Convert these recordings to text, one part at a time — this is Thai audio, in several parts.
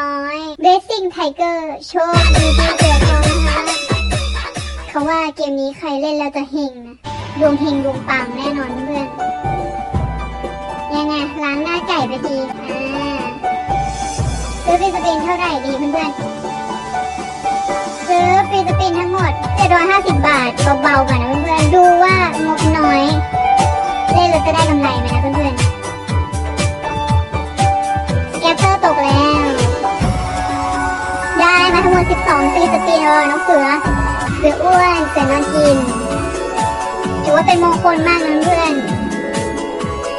มเสือน้อยเรซซิ่งไทเกอร์โชคดีที่เสือทองนะคะเขาว่าเกมนี้ใครเล่นแล้วจะเฮงนะดวงเฮงดวงปังแน่นอนเพื่อน ยังไงล้างหน้าไก่ไปทีอ่าซื้อฟรีสปินเท่าไหร่ดีเพื่อนๆซื้อฟรีสปินทั้งหมด750 บาทเบาๆก่อนนะ ได้มาทั้งหมด12ฟรีสปินเออน้องเสือ เสืออ้วน เสือนอนกิน ถือว่าเป็นมงคลมากนะเพื่อน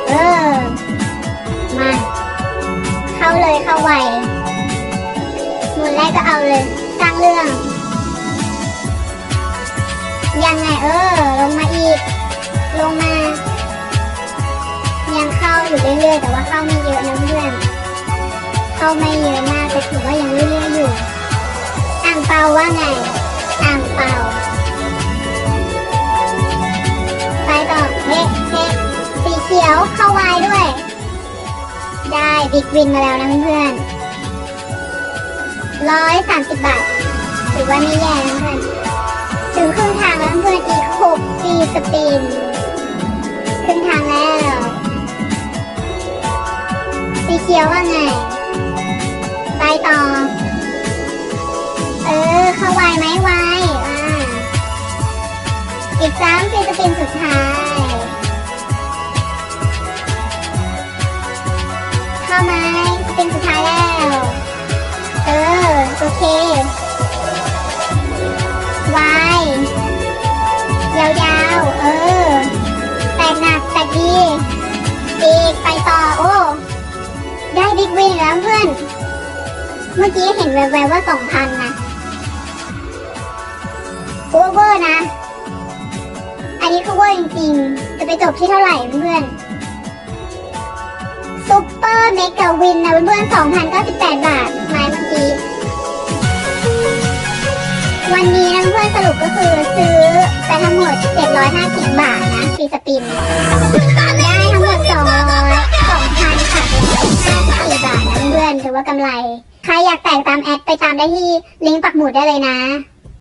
เออ มา เข้าเลยเข้าไวหมุนแรกก็เอาเลยสร้างเรื่อง ยังไงเออ ลงมาอีก ลงมา ยังเข้าอยู่เรื่อยๆแต่ว่าเข้าไม่เยอะนะเพื่อน เข้าไม่เยอะมากแต่ถือว่ายังเรื่อยๆ เปาว่าไงอ่างเปาไปต่อเฮ้เฮ้สีเขียวเข้าวายด้วย ได้บิ๊กวินมาแล้วนะเพื่อนร้อยสามสิบบาทถือว่าไม่แย่นะเพื่อนถึงครึ่งทางแล้วเพื่อนอีกหกปีสปินครึ่งทางแล้ว สีเขียวว่าไง ไปต่อเออเข้าวายไหมวายอ่าอีกสามปีสปินสุดท้าย เข้าไหมสปินสุดท้ายแล้ว เออ โอเควายยาวๆ เออ แตกหนักแตกดีอีกไปต่อ โอ้ ได้บิ๊กวินแล้วเพื่อน เมื่อกี้เห็นแววๆว่าสองพันนะ อร์นะ อันนี้คือเวอร์จริงๆ จะไปจบที่เท่าไหร่เพื่อนซุปเปอร์เมกะวินนะเพื่อน2,098 บาทไม้เมื่อกี้ วันนี้นะเพื่อนสรุปก็คือซื้อไปทั้งหมด 750 บาทนะฟรีสปิน ได้ทั้งหมด200 2,000ค่ะ54บาทนะเพื่อนถือว่ากำไร ใครอยากแตกตามแอดไปตามได้ที่ลิงก์ปักหมุดได้เลยนะ